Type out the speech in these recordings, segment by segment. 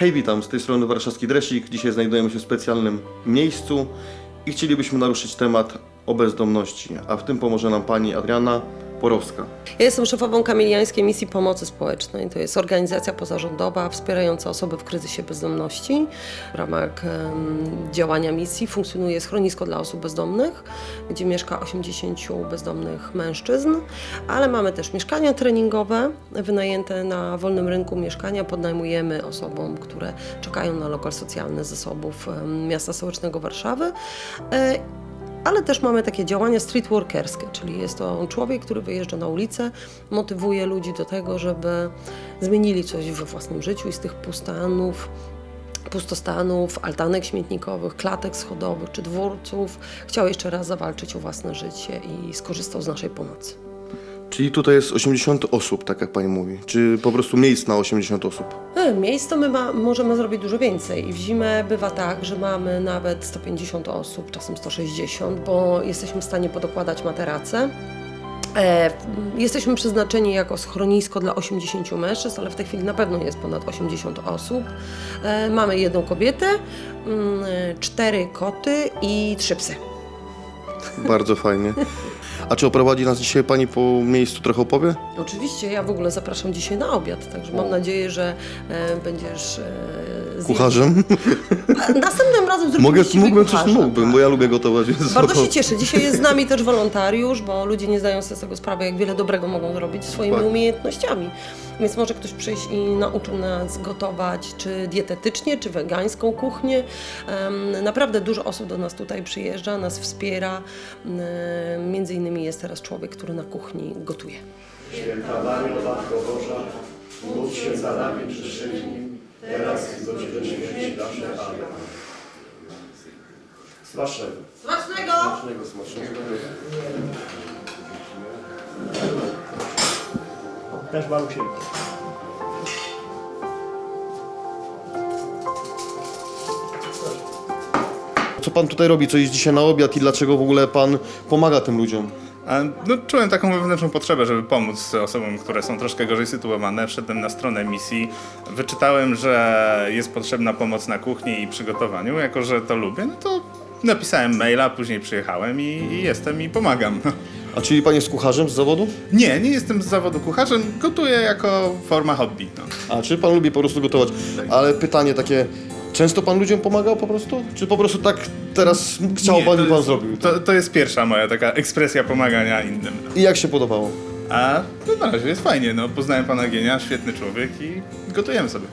Hej, witam, z tej strony Warszawski Dresik. Dzisiaj znajdujemy się w specjalnym miejscu i chcielibyśmy naruszyć temat o bezdomności, a w tym pomoże nam pani Adriana Porowska. Ja jestem szefową Kamiliańskiej Misji Pomocy Społecznej. To jest organizacja pozarządowa wspierająca osoby w kryzysie bezdomności. W ramach em, działania misji funkcjonuje schronisko dla osób bezdomnych, gdzie mieszka 80 bezdomnych mężczyzn, ale mamy też mieszkania treningowe wynajęte na wolnym rynku mieszkania. Podnajmujemy osobom, które czekają na lokal socjalny zasobów em, miasta stołecznego Warszawy. E, ale też mamy takie działania street workerskie, czyli jest to człowiek, który wyjeżdża na ulicę, motywuje ludzi do tego, żeby zmienili coś we własnym życiu i z tych pustanów, pustostanów, altanek śmietnikowych, klatek schodowych czy dworców chciał jeszcze raz zawalczyć o własne życie i skorzystał z naszej pomocy. Czyli tutaj jest 80 osób, tak jak pani mówi, czy po prostu miejsc na 80 osób? E, Miejsc to my ma, możemy zrobić dużo więcej. I w zimę bywa tak, że mamy nawet 150 osób, czasem 160, bo jesteśmy w stanie podokładać materace. E, jesteśmy przeznaczeni jako schronisko dla 80 mężczyzn, ale w tej chwili na pewno jest ponad 80 osób. E, mamy jedną kobietę, mm, cztery koty i trzy psy. Bardzo fajnie. A czy oprowadzi nas dzisiaj pani po miejscu, trochę opowie? Oczywiście, ja w ogóle zapraszam dzisiaj na obiad, także mam nadzieję, że e, będziesz e, Kucharzem? Następnym razem zrobimy Mogę, z ciebie mógłbym coś, kucharza, mógłbym, tak. bo ja lubię gotować. Więc Bardzo się cieszę. Dzisiaj jest z nami też wolontariusz, bo ludzie nie zdają sobie z tego sprawy, jak wiele dobrego mogą zrobić swoimi umiejętnościami. Więc może ktoś przyjść i nauczył nas gotować, czy dietetycznie, czy wegańską kuchnię. Em, Naprawdę dużo osób do nas tutaj przyjeżdża, nas wspiera. Między innymi jest teraz człowiek, który na kuchni gotuje. Święta Maryjo, Matko Boża, módl się za nami grzesznymi, teraz i w godzinę śmierci naszej. Amen. Smacznego. Smacznego! Smacznego, smacznego. Też malusieńko. Co pan tutaj robi? Co jest dzisiaj na obiad i dlaczego w ogóle pan pomaga tym ludziom? No, czułem taką wewnętrzną potrzebę, żeby pomóc osobom, które są troszkę gorzej sytuowane. Wszedłem na stronę misji, wyczytałem, że jest potrzebna pomoc na kuchni i przygotowaniu. Jako, że to lubię, no to napisałem maila, później przyjechałem i, i jestem i pomagam. A czyli pan jest kucharzem z zawodu? Nie, nie jestem z zawodu kucharzem, gotuję jako forma hobby. No. A, czy pan lubi po prostu gotować? Ale pytanie takie, często pan ludziom pomagał po prostu? Czy po prostu tak teraz chciał Nie, pan to i pan jest- zrobił? To, to jest pierwsza moja taka ekspresja pomagania innym. I jak się podobało? A no, na razie jest fajnie, no. Poznałem pana Gienia, świetny człowiek i gotujemy sobie.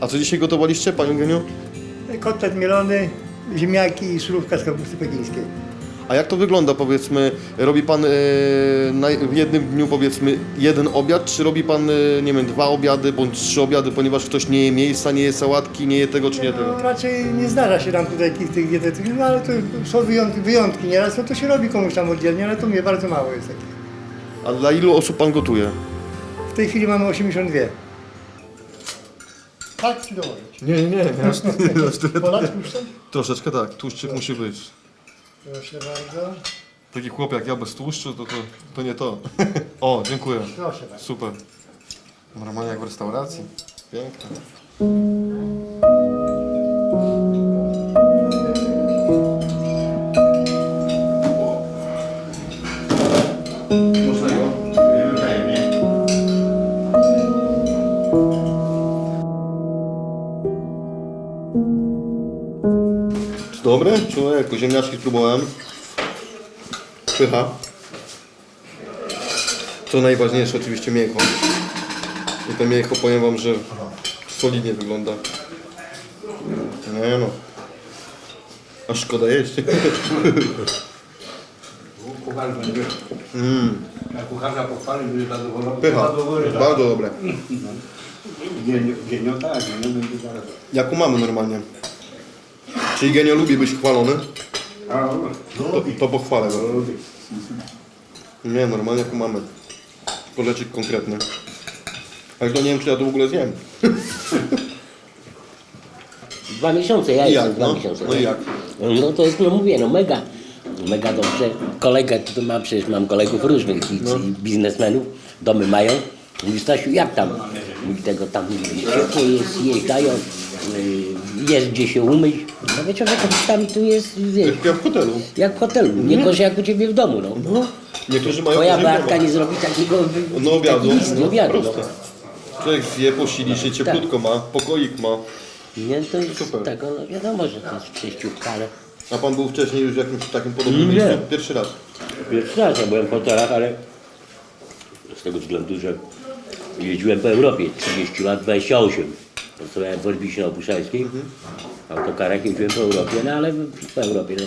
A co dzisiaj gotowaliście, panie Geniu? Kotlet mielony, ziemniaki i surówka z kapusty pekińskiej. A jak to wygląda, powiedzmy, robi pan e, na, w jednym dniu, powiedzmy, jeden obiad, czy robi pan, e, nie wiem, dwa obiady bądź trzy obiady, ponieważ ktoś nie je miejsca, nie je sałatki, nie je tego czy nie tego? No, raczej nie zdarza się nam tutaj takich tych dietetycznych, no ale to są wyjątki, wyjątki nieraz, no to się robi komuś tam oddzielnie, ale to mnie bardzo mało jest takich. A dla ilu osób pan gotuje? W tej chwili mamy 82. Tak ci dołożyć. Nie, nie, nie. Polać puszczę? Troszeczkę tak, tłuszczyk musi być. Proszę bardzo. Taki chłop jak ja bez tłuszczu, to, to, to nie to. o, dziękuję. Proszę bardzo. Super. Normalnie jak w restauracji. Piękne. Można go? Człowieku, ziemniaczki próbowałem. Pycha. Co najważniejsze, oczywiście mięcho. I to mięcho powiem wam, że solidnie wygląda. Nie no. Aż szkoda jeść. Kucharz będzie. Na kucharza pochwalił, będzie zadowolony. Pycha. Tak. Bardzo dobre. Genio, genio tak, genio będzie zaraz. Jak mamy normalnie. Czyli Genio lubi być chwalony, no, to, to pochwalę go. Nie, normalnie jak u mamy. Kolecik konkretny. Ale to nie wiem, czy ja to w ogóle zjem. Dwa miesiące, ja I jestem jak, dwa no? miesiące. No i jak? No to jest, no mówię, no mega, mega dobrze. Kolega, tu mam, przecież mam kolegów różnych i, No. i biznesmenów, domy mają. Mówi Stasiu, jak tam? Mówi tego tam ciepło jest, y, jest gdzie się umyć. No wiecie, że tam tu jest, wiesz, Jak w hotelu. jak w hotelu, nie gorzej jak u ciebie w domu, no. No. Niektórzy mają Twoja Bartka domu. nie zrobi takiego No obiadu. takiego list, obiadu, no. Proste. Człowiek zje, posili się, cieplutko ma, pokoik ma. Nie, to jest Super. tego, no wiadomo, że to jest przejściówka, ale... A pan był wcześniej już w jakimś takim podobnym Nie. miejscu? Pierwszy raz. Pierwszy raz ja byłem w hotelach, ale z tego względu, że jeździłem po Europie 30 lat, 28. Pracowałem w Olbisie na Opuszczańskiej, w autokarach jeździłem po Europie, no ale po Europie, no,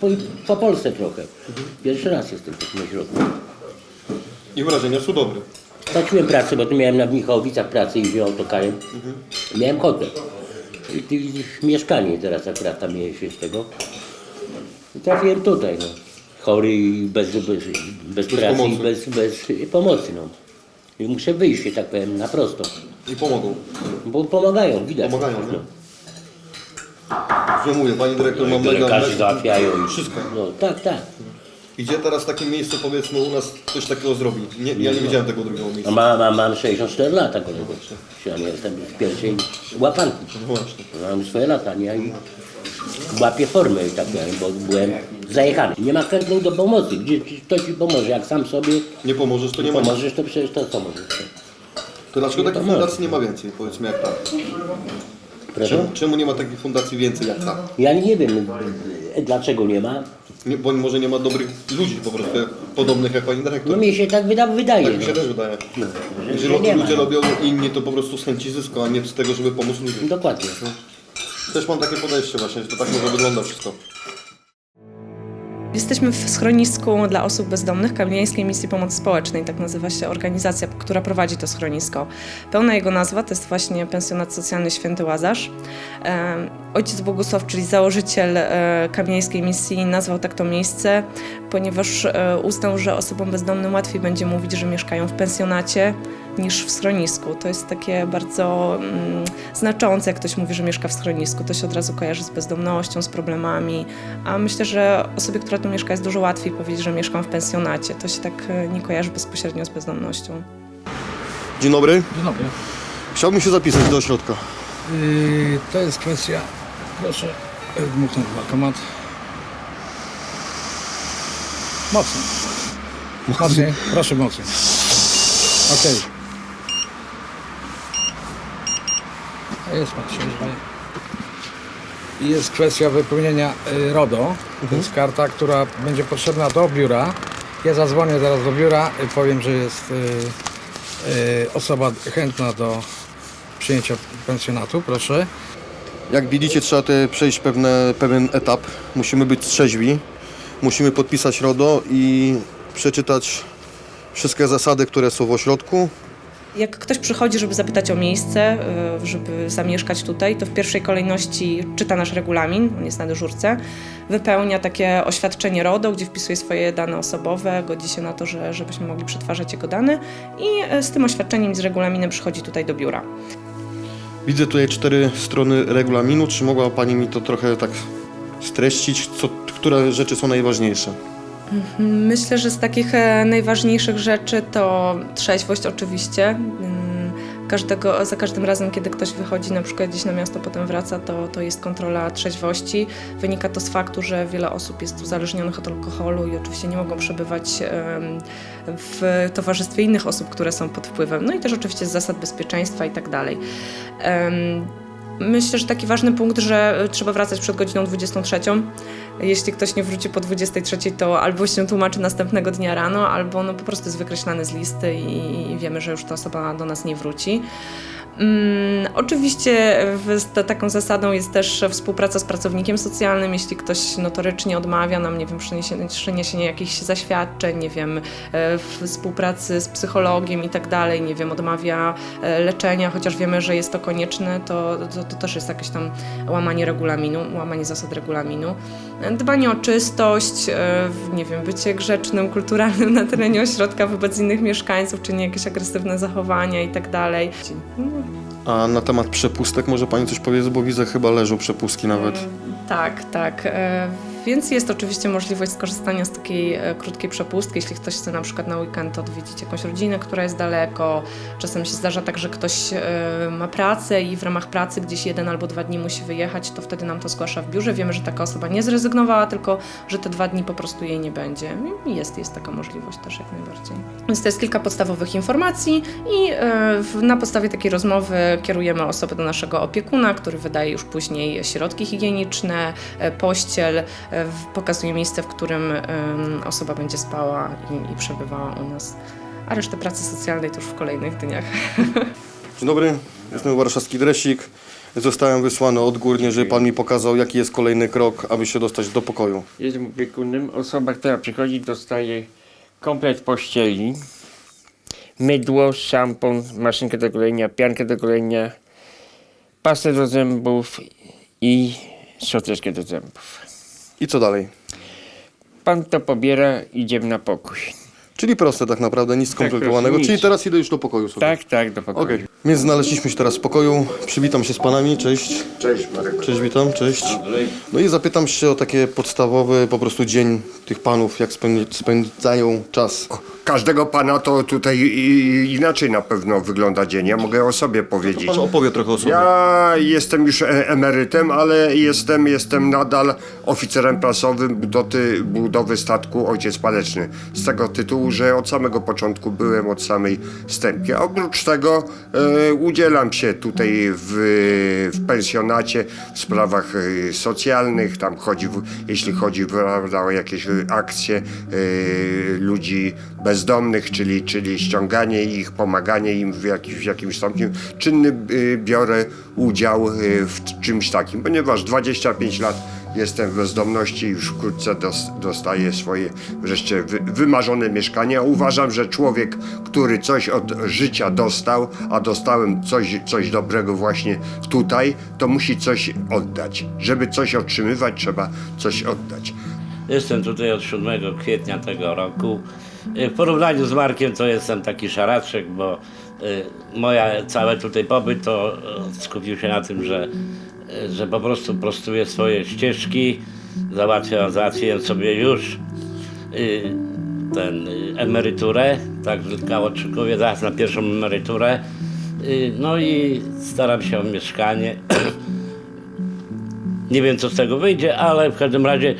po, po Polsce trochę. Pierwszy raz jestem w takim ośrodku. I wrażenia są dobre. Straciłem pracę, bo tu miałem na Michałowicach pracę i wziąłem autokarem. Miałem hotel. I, i, mieszkanie teraz akurat tam jest z tego. I trafiłem tutaj, no. Chory i bez, bez, bez, pracy pomocy. i bez, bez pomocy, no. I muszę wyjść, że tak powiem, na prosto. I pomogą. Bo pomagają, widać. Pomagają, nie? no. Że mówię, pani dyrektor ma No, mega... lekarze załatwiają. i- Wszystko. No tak, tak. Gdzie teraz w takim miejscu powiedzmy u nas coś takiego zrobi? Nie, ja nie widziałem tego drugiego No, miejsca. mam, mam, mam 64 lata, kolego. Ja nie jestem z pierwszej łapanki. No właśnie. Mam swoje lata, nie? I łapię formę, tak powiem, bo byłem zajechany. Nie ma chętnych do pomocy. Gdzie kto ci pomoże? Jak sam sobie Nie pomożesz, to nie ma nic. pomożesz, to przecież to co możesz? To dlaczego takich pomoże. fundacji nie ma więcej, powiedzmy jak ta? Proszę? Czemu, czemu nie ma takich fundacji więcej jak ta? Ja nie wiem, e, dlaczego nie ma. Nie, bo może nie ma dobrych ludzi po prostu, jak- podobnych jak pani dyrektor. No mi się tak wyda, wydaje. Tak mi się no. też wydaje. No, że- Jeżeli że nie ma. ludzie robią inni, to po prostu z chęci zysku, a nie z tego, żeby pomóc ludziom. Dokładnie. Też mam takie podejście właśnie, że to tak może wygląda wszystko. Jesteśmy w schronisku dla osób bezdomnych Kamieniańskiej Misji Pomocy Społecznej, tak nazywa się organizacja, która prowadzi to schronisko. Pełna jego nazwa to jest właśnie Pensjonat Socjalny Święty Łazarz. Ojciec Bogusław, czyli założyciel e, Kamieniańskiej Misji, nazwał tak to miejsce, ponieważ e, uznał, że osobom bezdomnym łatwiej będzie mówić, że mieszkają w pensjonacie niż w schronisku. To jest takie bardzo mm, znaczące, jak ktoś mówi, że mieszka w schronisku. To się od razu kojarzy z bezdomnością, z problemami, a myślę, że osobie, która tu mieszka, jest dużo łatwiej powiedzieć, że mieszkam w pensjonacie. To się tak e, nie kojarzy bezpośrednio z bezdomnością. Dzień dobry. Dzień dobry. Chciałbym się zapisać do ośrodka. Yy, to jest kwestia. Proszę yy, dmuchnąć bankomat. Mocno. Mocniej. Proszę mocniej. Okej. A Jest pan się używa. I Jest kwestia wypełnienia y, RODO. To jest karta, która będzie potrzebna do biura. Ja zadzwonię zaraz do biura i powiem, że jest y, y, osoba chętna do przyjęcia pensjonatu, proszę. Jak widzicie, trzeba przejść pewne, pewien etap. Musimy być trzeźwi, musimy podpisać RODO i przeczytać wszystkie zasady, które są w ośrodku. Jak ktoś przychodzi, żeby zapytać o miejsce, y, żeby zamieszkać tutaj, to w pierwszej kolejności czyta nasz regulamin, on jest na dyżurce, wypełnia takie oświadczenie RODO, gdzie wpisuje swoje dane osobowe, godzi się na to, że, żebyśmy mogli przetwarzać jego dane i y, z tym oświadczeniem z regulaminem przychodzi tutaj do biura. Widzę tutaj cztery strony regulaminu. Czy mogła Pani mi to trochę tak streścić, co, które rzeczy są najważniejsze? Myślę, że z takich e, najważniejszych rzeczy to trzeźwość oczywiście. Mm, Każdego, za każdym razem, kiedy ktoś wychodzi na przykład gdzieś na miasto, potem wraca, to, to jest kontrola trzeźwości. Wynika to z faktu, że wiele osób jest uzależnionych od alkoholu i oczywiście nie mogą przebywać w towarzystwie innych osób, które są pod wpływem. No i też oczywiście z zasad bezpieczeństwa i tak dalej. Myślę, że taki ważny punkt, że y, trzeba wracać przed godziną 23. Jeśli ktoś nie wróci po 23, to albo się tłumaczy następnego dnia rano, albo no po prostu jest wykreślany z listy i wiemy, że już ta osoba do nas nie wróci. Mm, oczywiście z ta- taką zasadą jest też współpraca z pracownikiem socjalnym. Jeśli ktoś notorycznie odmawia nam, nie wiem, przyniesienie, przyniesienie jakichś zaświadczeń, nie wiem, e, współpracy z psychologiem i tak dalej, nie wiem, odmawia e, leczenia, chociaż wiemy, że jest to konieczne, to, to, to też jest jakieś tam łamanie regulaminu, łamanie zasad regulaminu. Dbanie o czystość, e, nie wiem, bycie grzecznym, kulturalnym na terenie ośrodka wobec innych mieszkańców, czy nie jakieś agresywne zachowania i tak dalej. No, A na temat przepustek może Pani coś powiedzieć, bo widzę chyba leżą przepustki nawet. tak, tak. Więc jest oczywiście możliwość skorzystania z takiej e, krótkiej przepustki, jeśli ktoś chce na przykład na weekend odwiedzić jakąś rodzinę, która jest daleko. Czasem się zdarza tak, że ktoś e, ma pracę i w ramach pracy gdzieś jeden albo dwa dni musi wyjechać, to wtedy nam to zgłasza w biurze. Wiemy, że taka osoba nie zrezygnowała, tylko że te dwa dni po prostu jej nie będzie. Jest, jest taka możliwość też jak najbardziej. Więc to jest kilka podstawowych informacji i e, na podstawie takiej rozmowy kierujemy osobę do naszego opiekuna, który wydaje już później środki higieniczne, pościel, pokazuje miejsce, w którym osoba będzie spała i, i przebywała u nas. A resztę pracy socjalnej to już w kolejnych dniach. Dzień dobry, jestem warszawski dresik. Zostałem wysłany odgórnie, żeby pan mi pokazał, jaki jest kolejny krok, aby się dostać do pokoju. Jestem opiekunem. Osoba, która przychodzi, dostaje komplet pościeli, mydło, szampon, maszynkę do golenia, piankę do golenia, pastę do zębów i szczoteczkę do zębów. I co dalej? Pan to pobiera, idziemy na pokój. Czyli proste tak naprawdę, nic skomplikowanego. nic. Czyli teraz idę już do pokoju sobie. Tak, tak, do pokoju. Okej. Więc znaleźliśmy się teraz w pokoju. Przywitam się z panami. Cześć. Cześć Marek. Cześć, witam. Cześć. No i zapytam się o takie podstawowy po prostu dzień tych panów, jak spędzi- spędzają czas. Każdego pana to tutaj i- inaczej na pewno wygląda dzień. Ja mogę o sobie powiedzieć. Pan opowie trochę o sobie. Ja jestem już e, emerytem, ale jestem, jestem nadal oficerem prasowym budoty, budowy statku Ojciec Paleczny. Z tego tytułu, że od samego początku byłem od samej stępki. A oprócz tego e, udzielam się tutaj w, w pensjonacie w sprawach e, socjalnych. Tam chodzi, w, jeśli chodzi prawda, o jakieś e, akcje e, ludzi bezdomnych, czyli, czyli ściąganie ich, pomaganie im w, jakiś, w jakimś stopniu. Czynny y, biorę udział y, w czymś takim, ponieważ 25 lat jestem w bezdomności i już wkrótce dos, dostaję swoje wreszcie wy, wymarzone mieszkanie. Uważam, że człowiek, który coś od życia dostał, a dostałem coś, coś dobrego właśnie tutaj, to musi coś oddać. Żeby coś otrzymywać, trzeba coś oddać. Jestem tutaj od 7 kwietnia tego roku. Y, W porównaniu z Markiem to jestem taki szaraczek, bo y, moja całe tutaj pobyt to y, skupił się na tym, że, że po prostu prostuję swoje ścieżki, załatwiam, załatwiłem sobie już ten emeryturę, tak tylko oczekuję zaraz na pierwszą emeryturę. No i staram się o mieszkanie. Nie wiem, co z tego wyjdzie, ale w każdym razie, e,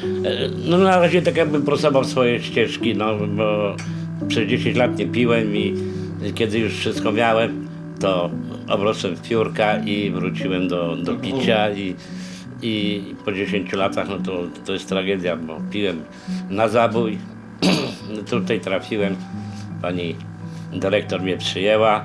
no na razie tak jakbym prostował swoje ścieżki, no bo przez 10 lat nie piłem i kiedy już wszystko miałem, to obrosłem w piórka i wróciłem do, do picia i, i po 10 latach, no to, to jest tragedia, bo piłem na zabój, tutaj trafiłem, pani dyrektor mnie przyjęła.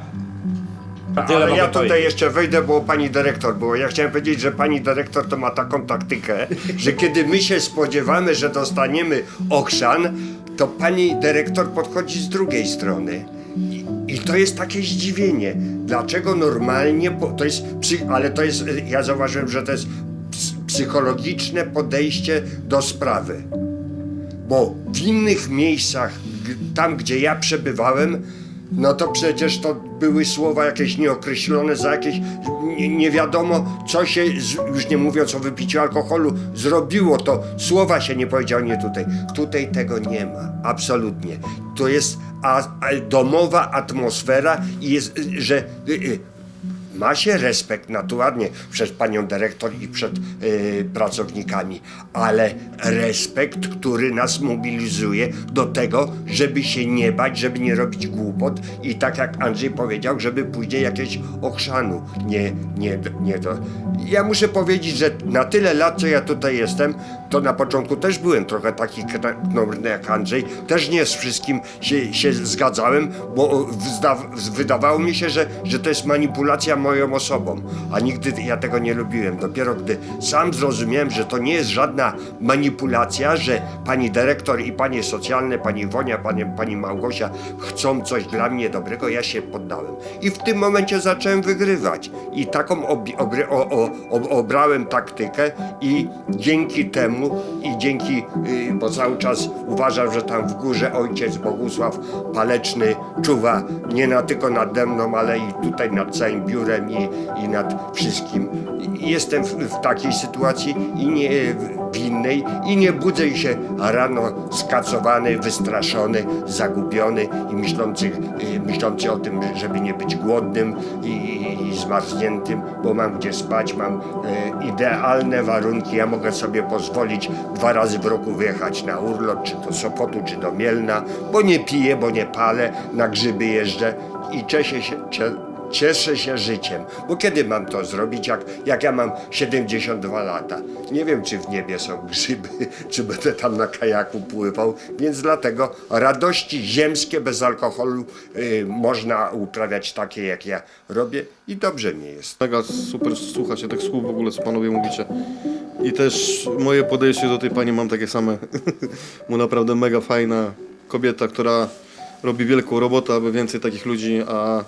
Tyle Ale mogę ja tutaj powiedzieć. jeszcze wejdę, bo pani dyrektor było. Ja chciałem powiedzieć, że pani dyrektor to ma taką taktykę, że kiedy my się spodziewamy, że dostaniemy ochrzan, to pani dyrektor podchodzi z drugiej strony. I, i to jest takie zdziwienie. Dlaczego normalnie, po- to jest, psy, ale to jest, ja zauważyłem, że to jest ps- psychologiczne podejście do sprawy bo w innych miejscach, g- tam gdzie ja przebywałem, no to przecież to były słowa jakieś nieokreślone za jakieś nie, nie wiadomo co się, już nie mówiąc o wypiciu alkoholu, zrobiło to. Słowa się nie powiedziało, nie tutaj. Tutaj tego nie ma, absolutnie. To jest a, a, domowa atmosfera i jest, że y, y, ma się respekt naturalnie przed panią dyrektor i przed y, pracownikami, ale respekt, który nas mobilizuje do tego, żeby się nie bać, żeby nie robić głupot i tak jak Andrzej powiedział, żeby później jakieś ochrzanu nie, nie, nie do. Ja muszę powiedzieć, że na tyle lat, co ja tutaj jestem, to na początku też byłem trochę taki knurny jak Andrzej, też nie z wszystkim się, się zgadzałem, bo wydawało mi się, że, że to jest manipulacja moją osobą, a nigdy ja tego nie lubiłem. Dopiero gdy sam zrozumiałem, że to nie jest żadna manipulacja, że pani dyrektor i panie socjalne, pani Wonia, pani, pani Małgosia chcą coś dla mnie dobrego, ja się poddałem. I w tym momencie zacząłem wygrywać. I taką obry- o, o, obrałem taktykę i dzięki temu i dzięki, y, bo cały czas uważam, że tam w górze ojciec Bogusław Paleczny czuwa nie na tylko nade mną, ale i tutaj nad całym biurem i, i nad wszystkim. I, jestem w, w takiej sytuacji i nie w innej i nie budzę się rano skacowany, wystraszony, zagubiony i myślący, y, myślący o tym, żeby nie być głodnym i, i zmarzniętym, bo mam gdzie spać, mam y, idealne warunki. Ja mogę sobie pozwolić dwa razy w roku wyjechać na urlop, czy do Sopotu, czy do Mielna, bo nie piję, bo nie palę, na grzyby jeżdżę i cieszę się, cieszę się życiem. Bo kiedy mam to zrobić, jak, jak ja mam 72 lata? Nie wiem, czy w niebie są grzyby, czy będę tam na kajaku pływał, więc dlatego radości ziemskie bez alkoholu y, można uprawiać takie, jak ja robię i dobrze mi jest. Mega super słucha się tych słów w ogóle, co panowie mówicie. I też moje podejście do tej pani mam takie same. Bo naprawdę mega fajna kobieta, która robi wielką robotę, aby więcej takich ludzi, a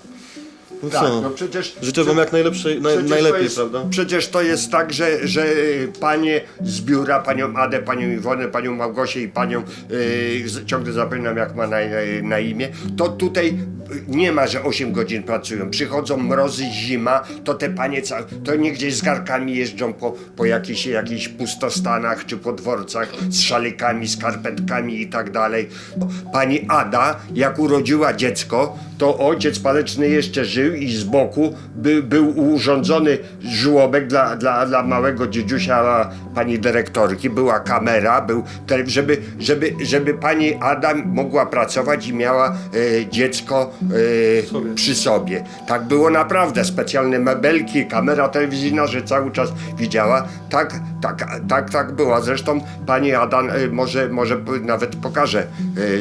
no Tak, co? no przecież Życzę wam jak najlepszej, naj, Przecież to najlepiej, jest, prawda? Przecież to jest tak, że, że y, panie z biura, panią Adę, panią Iwonę, panią Małgosię i panią, y, z- ciągle zapominam jak ma na, na imię, to tutaj y, nie ma, że 8 godzin pracują. Przychodzą mrozy, zima, to te panie ca- to nie gdzieś z garkami jeżdżą po, po jakichś, jakichś pustostanach czy po dworcach z szalikami, skarpetkami i tak dalej. Pani Ada, jak urodziła dziecko, to ojciec paleczny jeszcze żył i z boku by, był urządzony żłobek dla, dla, dla małego dziedziusia pani dyrektorki. Była kamera, był żeby, żeby, żeby pani Ada mogła pracować i miała e, dziecko e, przy sobie. Tak było naprawdę. Specjalne mebelki, kamera telewizyjna, że cały czas widziała. Tak, tak, tak, tak było. Zresztą pani Ada e, może, może nawet pokaże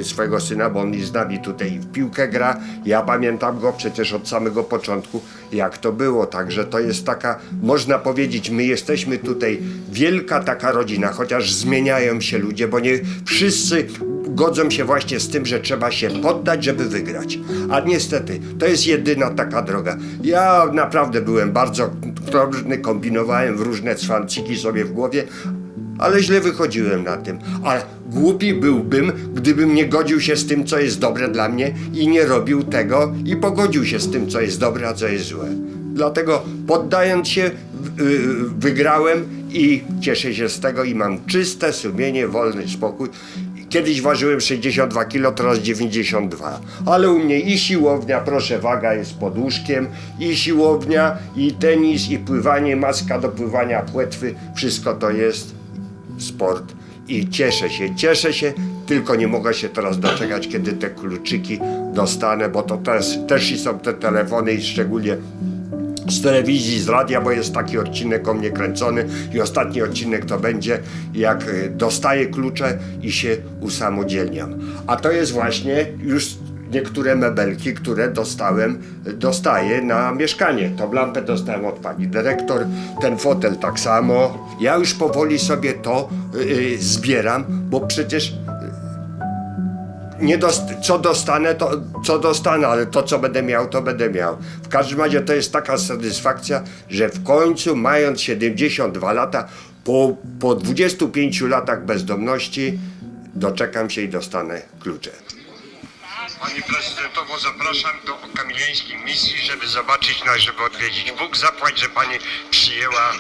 e, swojego syna, bo on z nami tutaj w piłkę gra. Ja pamiętam go przecież od samego początku, jak to było. Także to jest taka, można powiedzieć, my jesteśmy tutaj wielka taka rodzina, chociaż zmieniają się ludzie, bo nie wszyscy godzą się właśnie z tym, że trzeba się poddać, żeby wygrać. A niestety, to jest jedyna taka droga. Ja naprawdę byłem bardzo drobny, kombinowałem w różne cwanciki sobie w głowie, ale źle wychodziłem na tym. A głupi byłbym, gdybym nie godził się z tym, co jest dobre dla mnie i nie robił tego i pogodził się z tym, co jest dobre, a co jest złe. Dlatego poddając się, y, wygrałem i cieszę się z tego i mam czyste sumienie, wolny spokój. Kiedyś ważyłem 62 kg, teraz 92. Ale u mnie i siłownia, proszę, waga jest pod łóżkiem, i siłownia, i tenis, i pływanie, maska do pływania, płetwy, wszystko to jest sport. I cieszę się, cieszę się, tylko nie mogę się teraz doczekać, kiedy te kluczyki dostanę, bo to też, też są te telefony i szczególnie z telewizji, z radia, bo jest taki odcinek o mnie kręcony i ostatni odcinek to będzie, jak y, dostaję klucze i się usamodzielniam. A to jest właśnie już niektóre mebelki, które dostałem, dostaję na mieszkanie. Tą lampę dostałem od pani dyrektor, ten fotel tak samo. Ja już powoli sobie to y, y, zbieram, bo przecież nie dost, co dostanę, to co dostanę, ale to co będę miał, to będę miał. W każdym razie to jest taka satysfakcja, że w końcu mając 72 lata, po, po 25 latach bezdomności doczekam się i dostanę klucze. Pani prezydentowo, zapraszam do kamiliańskiej misji, żeby zobaczyć nas, żeby odwiedzić. Bóg zapłać, że pani przyjęła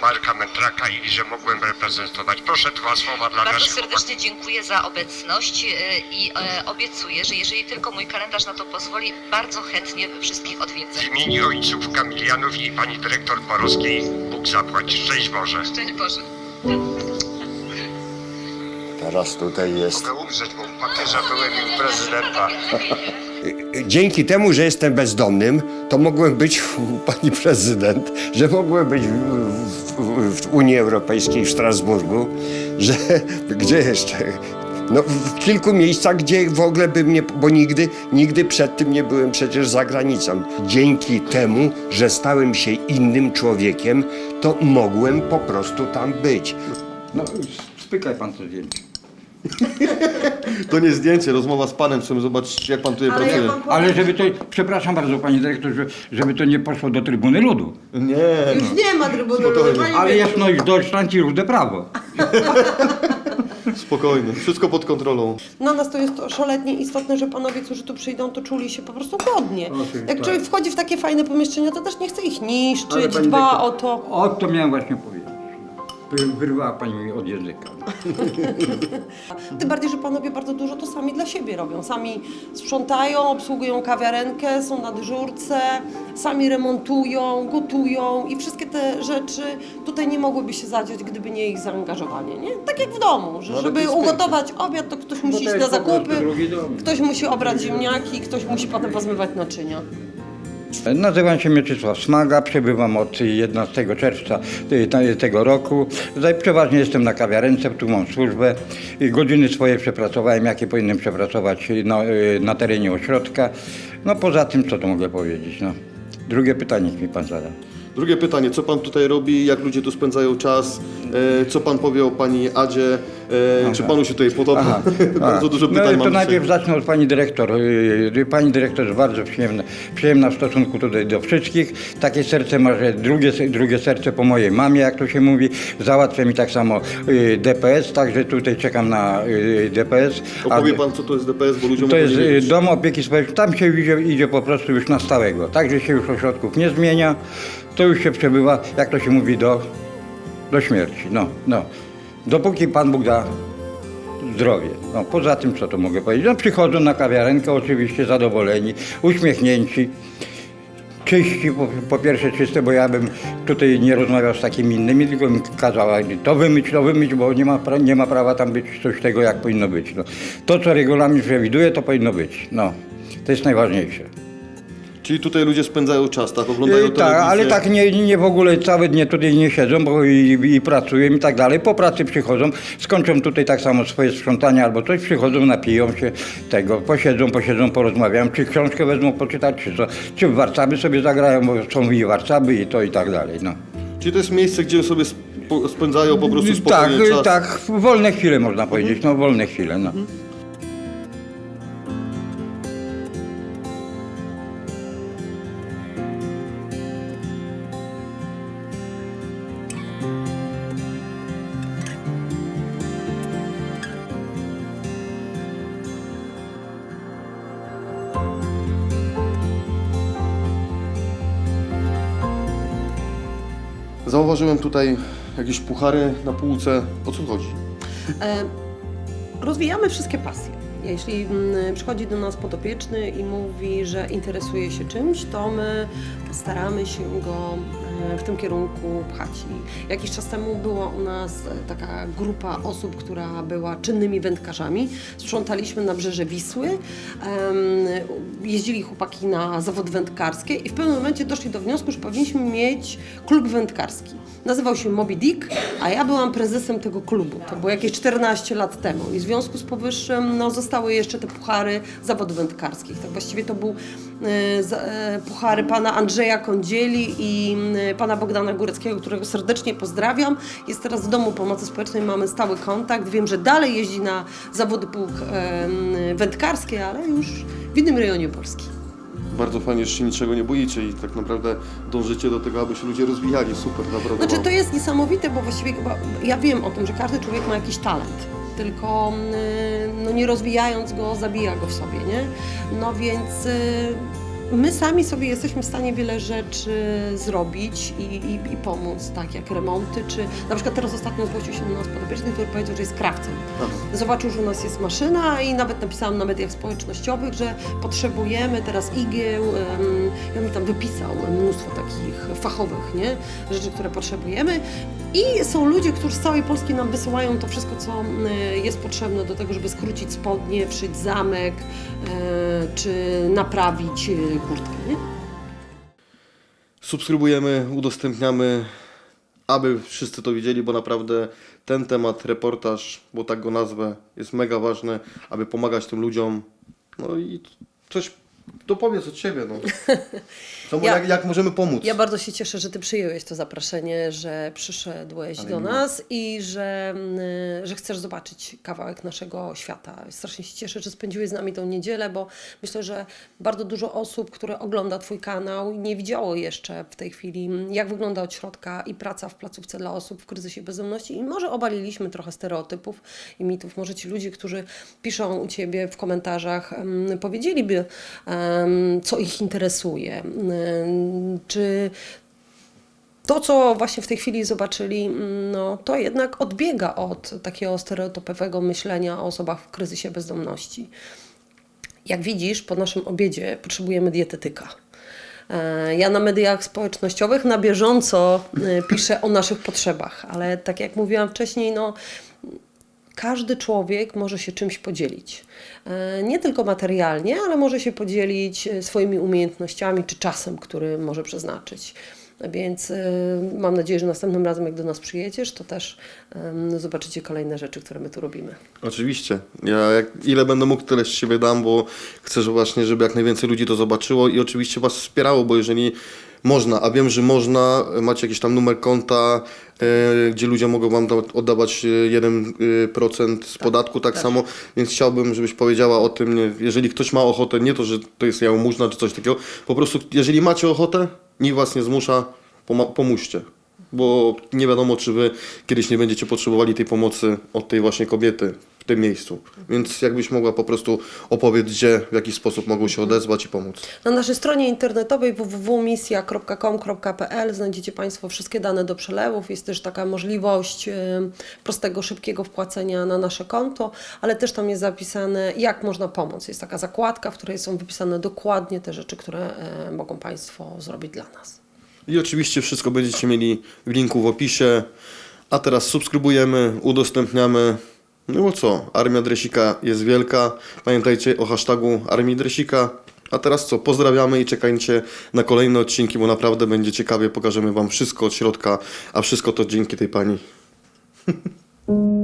Marka Metraka i że mogłem reprezentować. Proszę dwa słowa dla Bardzo naszych serdecznie dziękuję za obecność e, i e, obiecuję, że jeżeli tylko mój kalendarz na to pozwoli, bardzo chętnie wszystkich odwiedzę. W imieniu ojców Kamilianów i pani dyrektor Porowskiej Bóg zapłać. Szczęść Boże. Szczęść Boże. Teraz tutaj jest. Mogę umrzeć, bo w papierze byłem u prezydenta. Dzięki temu, że jestem bezdomnym, to mogłem być u pani prezydent, że mogłem być w, w, w Unii Europejskiej w Strasburgu, że gdzie jeszcze? No, w kilku miejscach, gdzie w ogóle bym nie, bo nigdy, nigdy przed tym nie byłem przecież za granicą. Dzięki temu, że stałem się innym człowiekiem, to mogłem po prostu tam być. No, spykaj pan to zdjęcie. To nie zdjęcie, rozmowa z panem, chcemy zobaczyć jak pan tutaj pracuje. Ale żeby to, przepraszam bardzo panie dyrektor, że- żeby to nie poszło do Trybuny Ludu. Nie, no. Nie ma trybuny Spokojnie. Ale jest no i Deutschland i różne prawo. Spokojnie, wszystko pod kontrolą. Dla nas to jest szalenie istotne, że panowie, którzy tu przyjdą, to czuli się po prostu godnie. Oczywiście, Jak tak. człowiek wchodzi w takie fajne pomieszczenia, to też nie chce ich Ale niszczyć, dba dyrektor- o to. O to miałem właśnie powiedzieć. Wy- Wyrwała pani mi od języka. Tym bardziej, że panowie bardzo dużo to sami dla siebie robią. Sami sprzątają, obsługują kawiarenkę, są na dyżurce, sami remontują, gotują i wszystkie te rzeczy tutaj nie mogłyby się zadziać, gdyby nie ich zaangażowanie. Nie? Tak jak w domu, że No, żeby jest ugotować obiad, to ktoś musi to iść na po prostu zakupy, drugi dom. ktoś musi obrać ziemniaki, ktoś musi potem pozmywać naczynia. Nazywam się Mieczysław Smaga, przebywam od 11 czerwca te- tego roku. Przeważnie jestem na kawiarence, tu mam służbę. Godziny swoje przepracowałem, jakie powinienem przepracować na, na terenie ośrodka. No poza tym, co tu mogę powiedzieć? No. Drugie pytanie mi pan zada. Drugie pytanie, co pan tutaj robi, jak ludzie tu spędzają czas, e, co pan powie o pani Adzie, e, czy panu się tutaj podoba? Aha, Bardzo dużo no, pytań to mam najpierw dzisiaj. zacznę od pani dyrektor. Y, Pani dyrektor jest bardzo przyjemna, przyjemna w stosunku tutaj do wszystkich. Takie serce ma, że drugie, drugie serce po mojej mamie, jak to się mówi. Załatwia mi tak samo y, DPS, także tutaj czekam na DPS. A- Opowie pan, co to jest DPS, bo ludziom to jest y, dom opieki społecznej. Tam się idzie, idzie po prostu już na stałego. Także się już ośrodków nie zmienia. To już się przebywa, jak to się mówi, do, do śmierci. No, no. Dopóki Pan Bóg da zdrowie. No, poza tym, co tu mogę powiedzieć? No, przychodzą na kawiarenkę oczywiście zadowoleni, uśmiechnięci. Czyści, po, po pierwsze czyste, bo ja bym tutaj nie rozmawiał z takimi innymi, tylko bym kazała to wymyć, to wymyć, bo nie ma, pra- nie ma prawa tam być coś tego, jak powinno być. No. To, co regulamin przewiduje, to powinno być. No. To jest najważniejsze. Czyli tutaj ludzie spędzają czas, tak? Oglądają Y, Tak, telewizję. ale tak nie, nie w ogóle całe dnie tutaj nie siedzą, bo i, i pracują i tak dalej. Po pracy przychodzą, skończą tutaj tak samo swoje sprzątanie albo coś, przychodzą, napiją się tego, posiedzą, posiedzą, porozmawiają, czy książkę wezmą poczytać, czy co, czy w warcaby sobie zagrają, bo są i warcaby i to i tak dalej. No. Czyli to jest miejsce, gdzie sobie sp- spędzają po prostu Tak, spokojnie y, czas. tak, wolne chwile można powiedzieć, no wolne chwile. No. Zauważyłem tutaj jakieś puchary na półce. O co chodzi? E, rozwijamy wszystkie pasje. Jeśli mm, przychodzi do nas podopieczny i mówi, że interesuje się czymś, to my staramy się go w tym kierunku pchać. I jakiś czas temu była u nas e, taka grupa osób, która była czynnymi wędkarzami. Sprzątaliśmy na brzeże Wisły, jeździli chłopaki na zawody wędkarskie i w pewnym momencie doszli do wniosku, że powinniśmy mieć klub wędkarski. Nazywał się Moby Dick, a ja byłam prezesem tego klubu. To było jakieś 14 lat temu. I w związku z powyższym no, zostały jeszcze te puchary zawodów wędkarskich. Tak właściwie to był e, e, puchary pana Andrzeja Kądzieli i e, pana Bogdana Góreckiego, którego serdecznie pozdrawiam. Jest teraz w Domu Pomocy Społecznej, mamy stały kontakt. Wiem, że dalej jeździ na zawody e, wędkarskie, ale już w innym rejonie Polski. Bardzo fajnie, że się niczego nie boicie i tak naprawdę dążycie do tego, aby się ludzie rozwijali. Super, naprawdę. Znaczy to jest niesamowite, bo właściwie chyba ja wiem o tym, że każdy człowiek ma jakiś talent. Tylko mm, no, nie rozwijając go, zabija go w sobie, nie? No więc y, my sami sobie jesteśmy w stanie wiele rzeczy zrobić i, i, i pomóc, tak jak remonty, czy na przykład teraz ostatnio zgłosił się do nas podopieczny, który powiedział, że jest krawcem. Zobaczył, że u nas jest maszyna i nawet napisałam na mediach społecznościowych, że potrzebujemy teraz igieł. on mi tam wypisał mnóstwo takich fachowych nie? rzeczy, które potrzebujemy. I są ludzie, którzy z całej Polski nam wysyłają to wszystko, co jest potrzebne do tego, żeby skrócić spodnie, wszyć zamek, e, czy naprawić e, kurtkę. Nie? Subskrybujemy, udostępniamy, aby wszyscy to widzieli, bo naprawdę ten temat, reportaż, bo tak go nazwę, jest mega ważny, aby pomagać tym ludziom. No i coś To powiedz od siebie, no. Co, Ja- jak, jak możemy pomóc? Ja bardzo się cieszę, że Ty przyjąłeś to zaproszenie, że przyszedłeś do nas i że, mm, że chcesz zobaczyć kawałek naszego świata. Strasznie się cieszę, że spędziłeś z nami tą niedzielę, bo myślę, że bardzo dużo osób, które ogląda Twój kanał, nie widziało jeszcze w tej chwili, jak wygląda od środka i praca w placówce dla osób w kryzysie bezdomności. I może obaliliśmy trochę stereotypów i mitów. Może ci ludzie, którzy piszą u Ciebie w komentarzach, em, powiedzieliby, co ich interesuje. Czy to, co właśnie w tej chwili zobaczyli, mm, no, to jednak odbiega od takiego stereotypowego myślenia o osobach w kryzysie bezdomności. Jak widzisz, po naszym obiedzie potrzebujemy dietetyka. E, Ja na mediach społecznościowych na bieżąco e, piszę o naszych potrzebach, ale tak jak mówiłam wcześniej, no, każdy człowiek może się czymś podzielić. E, Nie tylko materialnie, ale może się podzielić e, swoimi umiejętnościami czy czasem, który może przeznaczyć. Więc e, mam nadzieję, że następnym razem, jak do nas przyjedziesz, to też zobaczycie kolejne rzeczy, które my tu robimy. Oczywiście. Ja jak, ile będę mógł, tyle z siebie dam, bo chcę, że właśnie, żeby jak najwięcej ludzi to zobaczyło i oczywiście Was wspierało, bo jeżeli można, a wiem, że można, macie jakiś tam numer konta, e, gdzie ludzie mogą Wam oddawać e, 1% z podatku, tak, samo, więc chciałbym, żebyś powiedziała o tym, nie, jeżeli ktoś ma ochotę, nie to, że to jest jałmużna czy coś takiego, po prostu jeżeli macie ochotę, nikt Was nie zmusza, poma- pomóżcie. Bo nie wiadomo, czy wy kiedyś nie będziecie potrzebowali tej pomocy od tej właśnie kobiety w tym miejscu. Więc jakbyś mogła po prostu opowiedzieć, gdzie, w jaki sposób mogą się odezwać i pomóc. Na naszej stronie internetowej www.misja.com.pl znajdziecie Państwo wszystkie dane do przelewów. Jest też taka możliwość prostego, szybkiego wpłacenia na nasze konto, ale też tam jest zapisane, jak można pomóc. Jest taka zakładka, w której są wypisane dokładnie te rzeczy, które mogą Państwo zrobić dla nas. I oczywiście wszystko będziecie mieli w linku w opisie. A teraz subskrybujemy, udostępniamy. No bo co, Armia Dresika jest wielka. Pamiętajcie o hashtagu Armii Dresika. A teraz co, pozdrawiamy i czekajcie na kolejne odcinki, bo naprawdę będzie ciekawie. Pokażemy Wam wszystko od środka, a wszystko to dzięki tej pani.